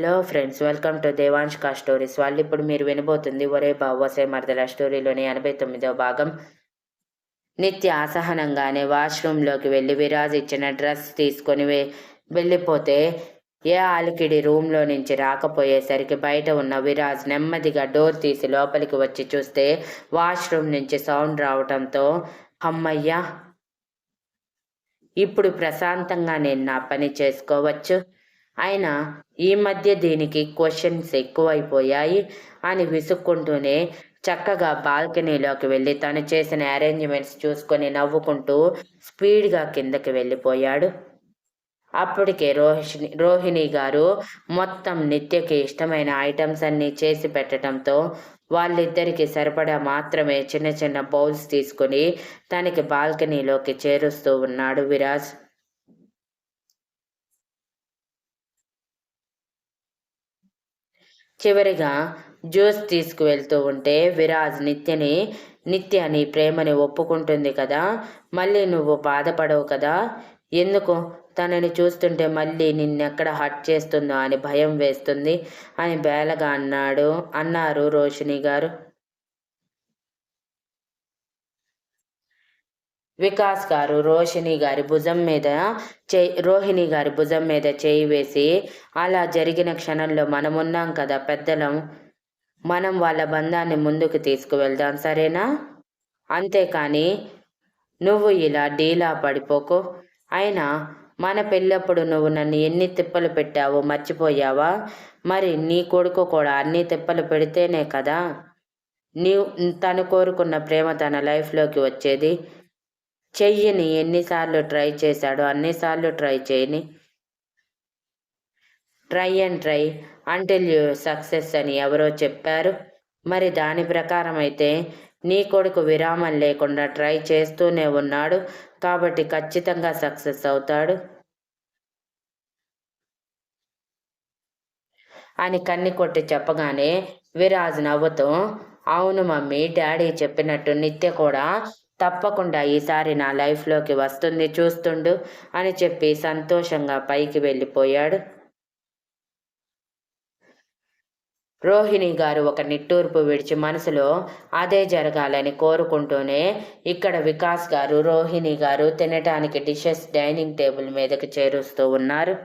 Hello friends welcome to Devansh కా stories వాళ్ళు ఇప్పుడు మీరు వినబోతుంది ఒరే బావోసే మరదల స్టోరీలోని ఎనభై తొమ్మిదవ భాగం. నిత్య అసహనంగానే వాష్రూమ్లోకి వెళ్ళి విరాజ్ ఇచ్చిన డ్రెస్ తీసుకొని వెళ్ళిపోతే ఏ ఆలికిడి రూమ్లో నుంచి రాకపోయేసరికి బయట ఉన్న విరాజ్ నెమ్మదిగా డోర్ తీసి లోపలికి వచ్చి చూస్తే వాష్రూమ్ నుంచి సౌండ్ రావటంతో అమ్మయ్యా! ఇప్పుడు ప్రశాంతంగా నేను నా పని చేసుకోవచ్చు. అయినా ఈ మధ్య దీనికి క్వశ్చన్స్ ఎక్కువైపోయాయి అని విసుక్కుంటూనే చక్కగా బాల్కనీలోకి వెళ్ళి తను చేసిన అరేంజ్మెంట్స్ చూసుకొని నవ్వుకుంటూ స్పీడ్గా కిందకి వెళ్ళిపోయాడు. అప్పటికే రోహిణి రోహిణి గారు మొత్తం నిత్యకి ఇష్టమైన ఐటమ్స్ అన్నీ చేసి పెట్టడంతో వాళ్ళిద్దరికి సరిపడా మాత్రమే చిన్న చిన్న బౌల్స్ తీసుకొని తనకి బాల్కనీలోకి చేరుస్తూ ఉన్నాడు విరాజ్. చివరిగా జ్యూస్ తీసుకువెళ్తూ ఉంటే విరాజ్ నిత్యని నిత్య నీ ప్రేమని ఒప్పుకుంటుంది కదా మళ్ళీ నువ్వు బాధపడవు కదా ఎందుకు? తనని చూస్తుంటే మళ్ళీ నిన్నెక్కడ హట్ చేస్తుందో అని భయం వేస్తుంది అని బేలగా అన్నాడు అన్నారు రోషిణి గారు. వికాస్ గారు రోషిణి గారి భుజం మీద చేయి రోహిణి గారి భుజం మీద చేయి వేసి అలా జరిగిన క్షణంలో మనం ఉన్నాం కదా పెద్దలం మనం వాళ్ళ బంధాన్ని ముందుకు తీసుకువెళ్దాం సరేనా? అంతేకాని నువ్వు ఇలా డీలా పడిపోకు. అయినా మన పెళ్ళప్పుడు నువ్వు నన్ను ఎన్ని తిప్పలు పెట్టావో మర్చిపోయావా? మరి నీ కొడుకు కూడా అన్ని తిప్పలు పెడితేనే కదా? నీవు తను కోరుకున్న ప్రేమ తన లైఫ్లోకి వచ్చేది. చెయ్యని ఎన్నిసార్లు ట్రై చేశాడో అన్నిసార్లు ట్రై చేయని. Try and try until you success అని ఎవరో చెప్పారు. మరి దాని ప్రకారం అయితే నీ కొడుకు విరామం లేకుండా ట్రై చేస్తూనే ఉన్నాడు కాబట్టి ఖచ్చితంగా సక్సెస్ అవుతాడు. అని కన్ని కొట్టి చెప్పగానే విరాజ్ నవ్వుతూ అవును మమ్మీ డాడీ చెప్పినట్టు నిత్య కూడా తప్పకుండా ఈసారి నా లైఫ్లోకి వస్తుంది చూస్తుండు అని చెప్పి సంతోషంగా పైకి వెళ్ళిపోయాడు. రోహిణి గారు ఒక నిట్టూర్పు విడిచి మనసులో అదే జరగాలని కోరుకుంటూనే ఇక్కడ వికాస్ గారు రోహిణి గారు తినటానికి డిషెస్ డైనింగ్ టేబుల్ మీదకి చేరుస్తూ ఉన్నారు.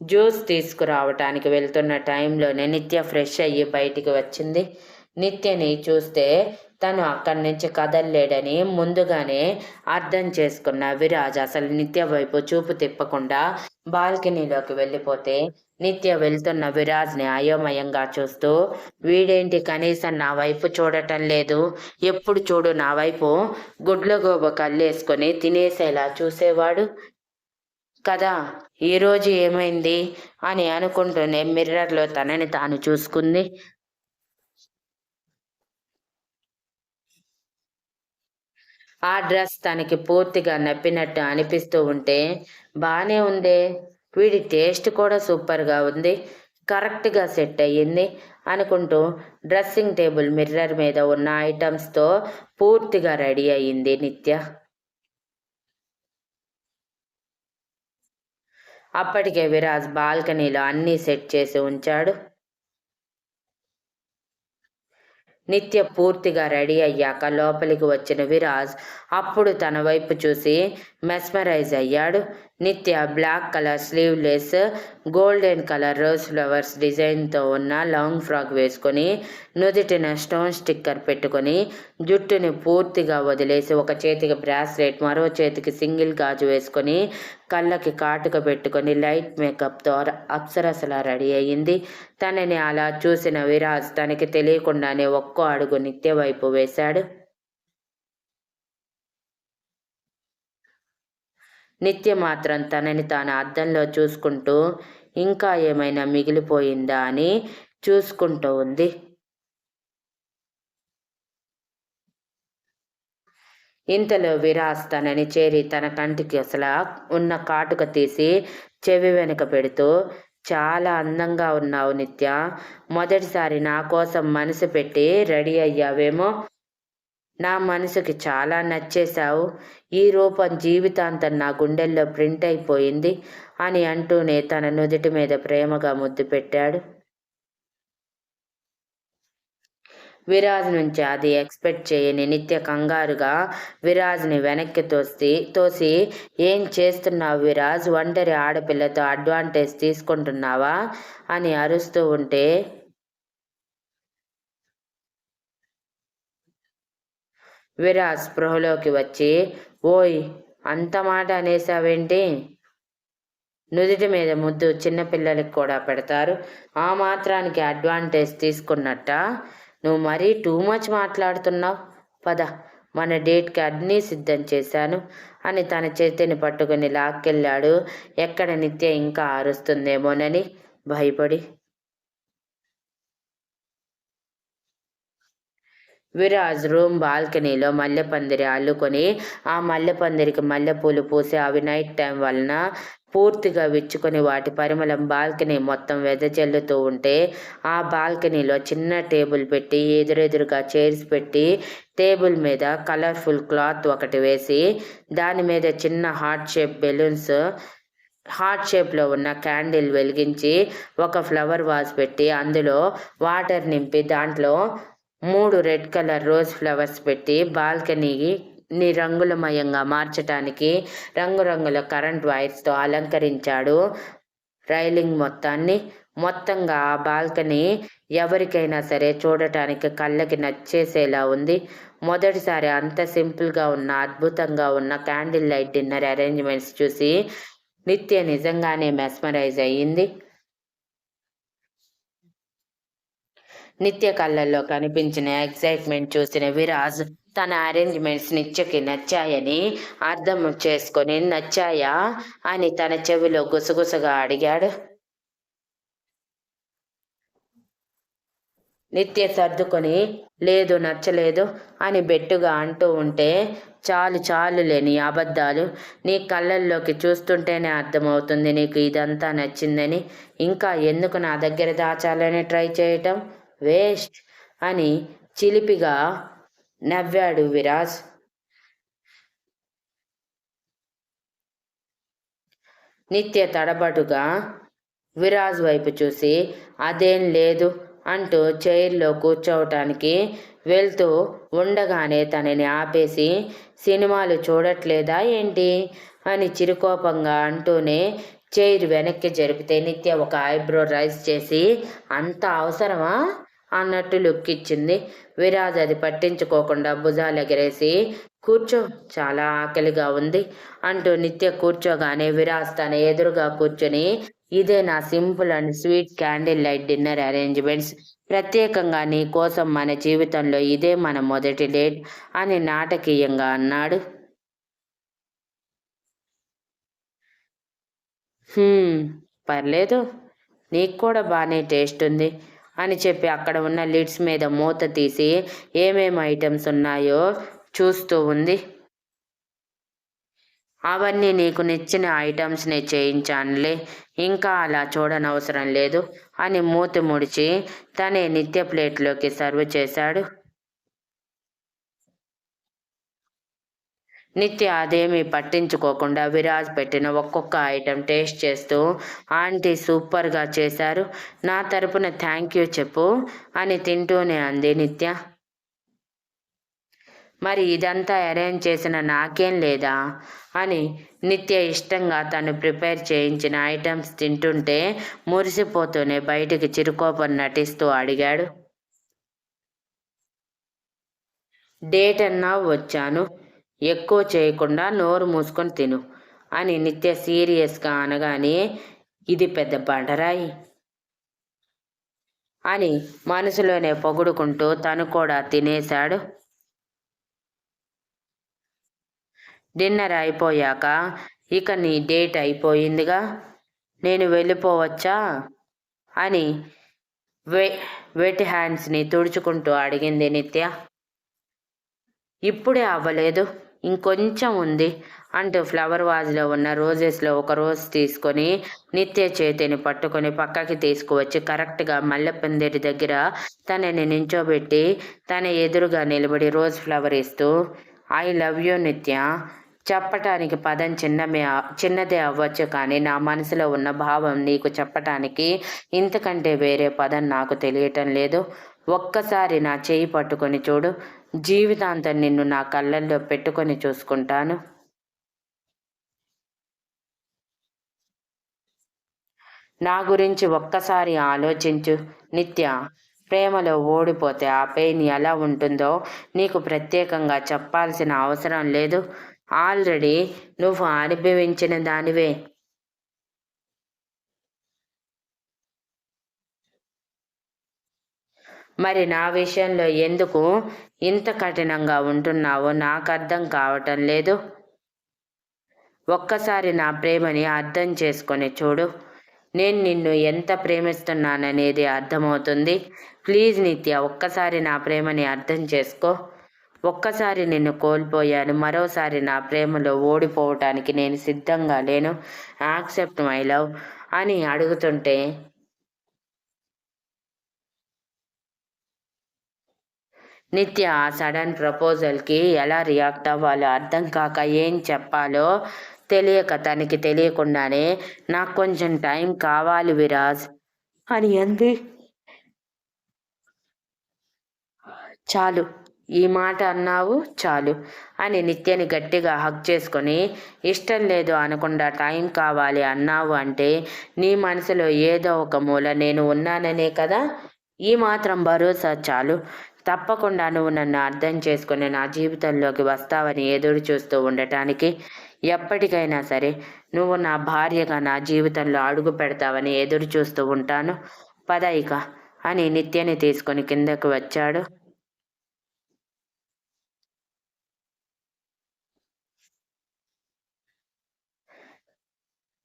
జ్యూస్ తీసుకురావటానికి వెళ్తున్న టైంలోనే నిత్య ఫ్రెష్ అయ్యి బయటికి వచ్చింది. నిత్యని చూస్తే తను అక్కడి నుంచి కదల్లేడని ముందుగానే అర్థం చేసుకున్న విరాజ్ అసలు నిత్య వైపు చూపు తిప్పకుండా బాల్కనీలోకి వెళ్ళిపోతే నిత్య వెళ్తున్న విరాజ్ని అయోమయంగా చూస్తూ వీడేంటి కనీసం నా వైపు చూడటం లేదు? ఎప్పుడు చూడు నా వైపు గుడ్లగోబ కల్లేసుకొని తినేసేలా చూసేవాడు. కదా ఈరోజు ఏమైంది అని అనుకుంటూనే మిర్రర్లో తనని తాను చూసుకుంది. ఆ డ్రెస్ తనకి పూర్తిగా నప్పినట్టు అనిపిస్తూ ఉంటే బాగానే ఉందే. వీడి టేస్ట్ కూడా సూపర్గా ఉంది. కరెక్ట్గా సెట్ అయ్యింది అనుకుంటూ డ్రెస్సింగ్ టేబుల్ మిర్రర్ మీద ఉన్న ఐటమ్స్తో పూర్తిగా రెడీ అయ్యింది నిత్య. అప్పటికే విరాజ్ బాల్కనీలో అన్నీ సెట్ చేసి ఉంచాడు. నిత్య పూర్తిగా రెడీ అయ్యాక లోపలికి వచ్చిన విరాజ్ అప్పుడు తన వైపు చూసి మెస్మరైజ్ అయ్యాడు. Nitya black colour sleeveless golden colour rose flowers డిజైన్తో ఉన్న లాంగ్ ఫ్రాక్ వేసుకొని నుదుటిన స్టోన్ స్టిక్కర్ పెట్టుకొని జుట్టుని పూర్తిగా వదిలేసి ఒక చేతికి బ్రాస్లెట్ మరో చేతికి సింగిల్ గాజు వేసుకొని కళ్ళకి కాటుక పెట్టుకొని లైట్ మేకప్తో అప్సరసలా రెడీ అయ్యింది. తనని అలా చూసిన విరాజ్ తనకి తెలియకుండానే ఒక్కో అడుగు నిత్య వైపు వేశాడు. నిత్య మాత్రం తనని తాను అద్దంలో చూసుకుంటూ ఇంకా ఏమైనా మిగిలిపోయిందా అని చూసుకుంటూ ఉంది. ఇంతలో విరాస్ తనని చేరి తన కంటికి అసలు ఉన్న కాటుక తీసి చెవి వెనుక పెడుతూ చాలా అందంగా ఉన్నావు నిత్య. మొదటిసారి నా కోసం మనసు పెట్టి రెడీ అయ్యావేమో. నా మనసుకి చాలా నచ్చేశావు. ఈ రూపం జీవితాంతం నా గుండెల్లో ప్రింట్ అయిపోయింది అని అంటూనే తన నుదుటి మీద ప్రేమగా ముద్దు పెట్టాడు. విరాజ్ నుంచి అది ఎక్స్పెక్ట్ చేయని నిత్య కంగారుగా విరాజ్ని వెనక్కి తోసి తోసి ఏం చేస్తున్నావు విరాజ్? ఒంటరి ఆడపిల్లతో అడ్వాంటేజ్ తీసుకుంటున్నావా? అని అరుస్తూ ఉంటే విరాజ్ స్పృహలోకి వచ్చి ఓయ్ అంత మాట అనేసావేంటి నుదుటి మీద ముద్దు చిన్నపిల్లలకి కూడా పెడతారు. ఆ మాత్రానికి అడ్వాంటేజ్ తీసుకున్నట్ట? నువ్వు మరీ టూ మచ్ మాట్లాడుతున్నావు? పద మన డేట్కి అన్నీ సిద్ధం చేశాను అని తన చేతిని పట్టుకుని లాక్కెళ్ళాడు. ఎక్కడ నిత్య ఇంకా అరుస్తుందేమోనని భయపడి విరాజ్ రూమ్ బాల్కనీలో మల్లెపందిరి అల్లుకొని ఆ మల్లెపందిరికి మల్లెపూలు పూసి అవి నైట్ టైం వలన పూర్తిగా విచ్చుకొని వాటి పరిమళం బాల్కనీ మొత్తం వెదజల్లుతూ ఉంటే ఆ బాల్కనీలో చిన్న టేబుల్ పెట్టి ఎదురెదురుగా చైర్స్ పెట్టి టేబుల్ మీద కలర్ఫుల్ క్లాత్ ఒకటి వేసి దాని మీద చిన్న హార్ట్ షేప్ బెలూన్స్ హార్ట్ షేప్లో ఉన్న క్యాండిల్ వెలిగించి ఒక ఫ్లవర్ వాజ్ పెట్టి అందులో వాటర్ నింపి దాంట్లో మూడు రెడ్ కలర్ రోజ్ ఫ్లవర్స్ పెట్టి బాల్కనీకి ని రంగులమయంగా మార్చటానికి రంగురంగుల కరెంట్ వైర్స్తో అలంకరించాడు. రైలింగ్ మొత్తాన్ని మొత్తంగా ఆ బాల్కనీ ఎవరికైనా సరే చూడటానికి కళ్ళకి నచ్చేసేలా ఉంది. మొదటిసారి అంత సింపుల్గా ఉన్న అద్భుతంగా ఉన్న క్యాండిల్ లైట్ డిన్నర్ అరేంజ్మెంట్స్ చూసి నిత్య నిజంగానే మెస్మరైజ్ అయ్యింది. నిత్య కళ్ళల్లో కనిపించిన ఎక్సైట్మెంట్ చూసిన విరాజ్ తన అరేంజ్మెంట్స్ నిత్యకి నచ్చాయని అర్థం చేసుకొని నచ్చాయా అని తన చెవిలో గుసగుసగా అడిగాడు. నిత్య సర్దుకొని లేదు నచ్చలేదు అని బెట్టుగా అంటూ ఉంటే చాలు చాలు లేని అబద్ధాలు. నీ కళ్ళల్లోకి చూస్తుంటేనే అర్థమవుతుంది నీకు ఇదంతా నచ్చిందని. ఇంకా ఎందుకు నా దగ్గర దాచాలని ట్రై చేయటం? వేస్ట్ అని చిలిపిగా నవ్వాడు విరాజ్. నిత్య తడబడుగా విరాజ్ వైపు చూసి అదేం లేదు అంటూ చైర్లో కూర్చోవటానికి వెళ్తూ ఉండగానే తనని ఆపేసి సినిమాలు చూడట్లేదా ఏంటి? అని చిరుకోపంగా అంటూనే చైర్ వెనక్కి జరిపితే నిత్య ఒక ఐబ్రో రైస్ చేసి అంత అవసరమా? అన్నట్టు లుక్ ఇచ్చింది విరాజ్ అది పట్టించుకోకుండా భుజాలు ఎగరేసి కూర్చో చాలా ఆకలిగా ఉంది అంటూ నిత్య కూర్చోగానే విరాజ్ తన ఎదురుగా కూర్చొని ఇదే నా simple and sweet candle light dinner arrangements. ప్రత్యేకంగా నీ కోసం మన జీవితంలో ఇదే మన మొదటి డేట్ అని నాటకీయంగా అన్నాడు. పర్లేదు. నీకు కూడా బాగానే టేస్ట్ ఉంది. అని చెప్పి అక్కడ ఉన్న లిడ్స్ మీద మూత తీసి ఏమేమి ఐటమ్స్ ఉన్నాయో చూస్తూ ఉంది. అవన్నీ నీకు నచ్చిన ఐటమ్స్ని చేయించానులే. ఇంకా అలా చూడనవసరం లేదు అని మూతి ముడిచి తనే నిత్య ప్లేట్లోకి సర్వ్ చేశాడు. నిత్య అదేమీ పట్టించుకోకుండా విరాజ్ పెట్టిన ఒక్కొక్క ఐటెం టేస్ట్ చేస్తూ ఆంటీ సూపర్గా చేశారు. నా తరపున థ్యాంక్ యూ చెప్పు అని తింటూనే అంది నిత్య. మరి ఇదంతా అరేంజ్ చేసిన నాకేం లేదా? అని నిత్య ఇష్టంగా తను ప్రిపేర్ చేయించిన ఐటమ్స్ తింటుంటే మురిసిపోతూనే బయటికి చిరుకోపం నటిస్తూ అడిగాడు. డేట్ అన్నా వచ్చాను. ఎక్కువ చేయకుండా నోరు మూసుకొని తిను అని నిత్య సీరియస్గా అనగానే ఇది పెద్ద బండరాయి అని మనసులోనే పొగుడుకుంటూ తను కూడా తినేశాడు. డిన్నర్ అయిపోయాక ఇక నీ డేట్ అయిపోయిందిగా నేను వెళ్ళిపోవచ్చా? అని వె వెట్ హ్యాండ్స్ని తుడుచుకుంటూ అడిగింది నిత్య. ఇప్పుడే అవ్వలేదు. ఇంకొంచెం ఉంది అంటూ ఫ్లవర్ వాజ్లో ఉన్న రోజెస్లో ఒక రోజ్ తీసుకొని నిత్య చేతిని పట్టుకొని పక్కకి తీసుకువచ్చి కరెక్ట్గా మల్లెపందిరి దగ్గర తనని నించోబెట్టి తన ఎదురుగా నిలబడి రోజ్ ఫ్లవర్ ఇస్తూ ఐ లవ్ యూ నిత్య. చెప్పటానికి పదం చిన్నమే చిన్నదే అవ్వచ్చు కానీ నా మనసులో ఉన్న భావం నీకు చెప్పటానికి ఇంతకంటే వేరే పదం నాకు తెలియటం లేదు. ఒక్కసారి నా చేయి పట్టుకొని చూడు. జీవితాంతం నిన్ను నా కళ్ళల్లో పెట్టుకొని చూసుకుంటాను. నా గురించి ఒక్కసారి ఆలోచించు. నిత్య ప్రేమలో ఓడిపోతే ఆ పెయిన్ ఎలా ఉంటుందో నీకు ప్రత్యేకంగా చెప్పాల్సిన అవసరం లేదు. ఆల్రెడీ నువ్వు అనుభవించిన దానివే. మరి నా విషయంలో ఎందుకు ఇంత కఠినంగా ఉంటున్నావో నాకు అర్థం కావటం లేదు. ఒక్కసారి నా ప్రేమని అర్థం చేసుకొని చూడు. నేను నిన్ను ఎంత ప్రేమిస్తున్నాననేది అర్థమవుతుంది. ప్లీజ్ నిత్య ఒక్కసారి నా ప్రేమని అర్థం చేసుకో. ఒక్కసారి నిన్ను కోల్పోయాను మరోసారి నా ప్రేమలో ఓడిపోవటానికి నేను సిద్ధంగా లేను. యాక్సెప్ట్ మై లవ్ అని అడుగుతుంటే నిత్య ఆ సడన్ ప్రపోజల్కి ఎలా రియాక్ట్ అవ్వాలో అర్థం కాక ఏం చెప్పాలో తెలియక తనకి తెలియకుండానే నాకు కొంచెం టైం కావాలి విరాజ్ అని అంది. చాలు ఈ మాట అన్నావు చాలు అని నిత్యని గట్టిగా హక్ చేసుకొని ఇష్టం లేదు అనకుండా టైం కావాలి అన్నావు అంటే నీ మనసులో ఏదో ఒక మూల నేను ఉన్నాననే కదా? ఈ మాత్రం భరోసా చాలు. తప్పకుండా నువ్వు నన్ను అర్థం చేసుకుని నా జీవితంలోకి వస్తావని ఎదురు చూస్తూ ఉండటానికి ఎప్పటికైనా సరే నువ్వు నా భార్యగా నా జీవితంలో అడుగు పెడతావని ఎదురు చూస్తూ ఉంటాను. పదైక అని నిత్యని తీసుకొని కిందకు వచ్చాడు.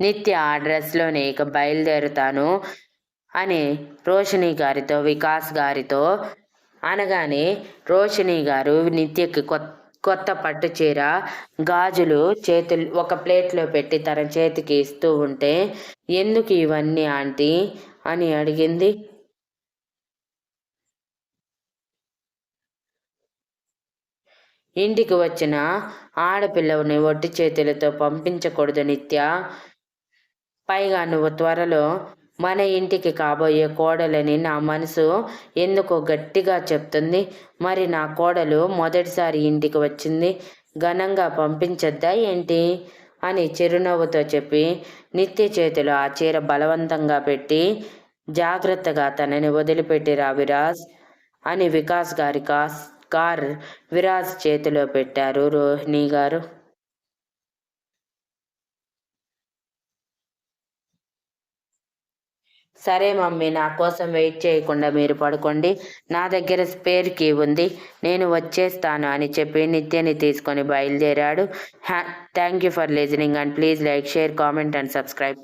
నిత్య ఆ డ్రెస్లోనే ఇక బయలుదేరుతాను అని రోషిణి గారితో వికాస్ గారితో అనగానే రోషిణి గారు నిత్యకి కొత్త కొత్త పట్టు చీర గాజులు చేతులు ఒక ప్లేట్లో పెట్టి తన చేతికి ఇస్తూ ఉంటే ఎందుకు ఇవన్నీ ఆంటీ? అని అడిగింది. ఇంటికి వచ్చిన ఆడపిల్లవుని ఒట్టి చేతులతో పంపించకూడదు నిత్య. పైగా నువ్వు త్వరలో మన ఇంటికి కాబోయే కోడలని నా మనసు ఎందుకో గట్టిగా చెప్తుంది. మరి నా కోడలు మొదటిసారి ఇంటికి వచ్చింది. ఘనంగా పంపించద్దా ఏంటి? అని చిరునవ్వుతో చెప్పి నిత్య చేతిలో ఆ చీర బలవంతంగా పెట్టి జాగ్రత్తగా తనని వదిలిపెట్టిరా విరాజ్ అని వికాస్ గారి కాస్ కార్ విరాజ్ చేతిలో పెట్టారు రోహిణి గారు. సరే మమ్మీ నా కోసం వెయిట్ చేయకుండా మీరు పడుకోండి. నా దగ్గర స్పేర్ కీ ఉంది. నేను వచ్చేస్తాను అని చెప్పి నిత్యని తీసుకొని బయలుదేరాడు. Thank you for listening and please like share comment and subscribe.